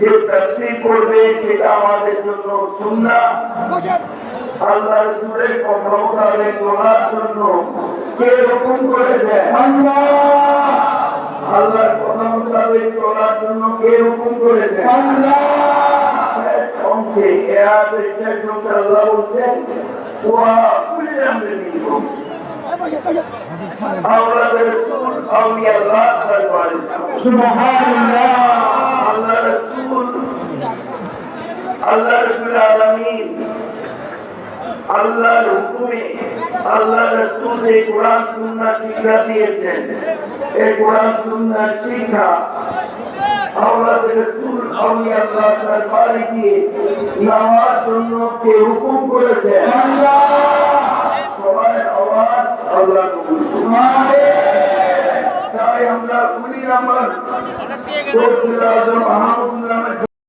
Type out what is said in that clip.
যে তাফসীর করবে সেটা আমাদের জন্য সুন্নাহ আল্লাহ রসুলের কথা মোতাবেক চলার জন্য কে হুকুম করেছে আল্লাহ আল্লাহর কথা মোতাবেক চলার জন্য কে হুকুম করেছে আল্লাহ অংশে এ আয়াতের শেষ অংশে আল্লাহ বলছেন ওয়া কুল্লি আমরিন মিনকুম أولاد الرسول أولياء الله والوالد سبحان الله الله আল্লাহ রসুল আলমিন আল্লাহর হুকুমে আল্লাহ রসুল এই কোরআন সুন্না শিক্ষা দিয়েছেন। এই কোরআন সুন্না শিক্ষা আওলাদ রসুল আমি আল্লাহ দরবারে গিয়ে নেওয়ার জন্য কে হুকুম করেছেন? সবাই আওয়াজ আল্লাহ তাই আমরা কুড়ি নম্বর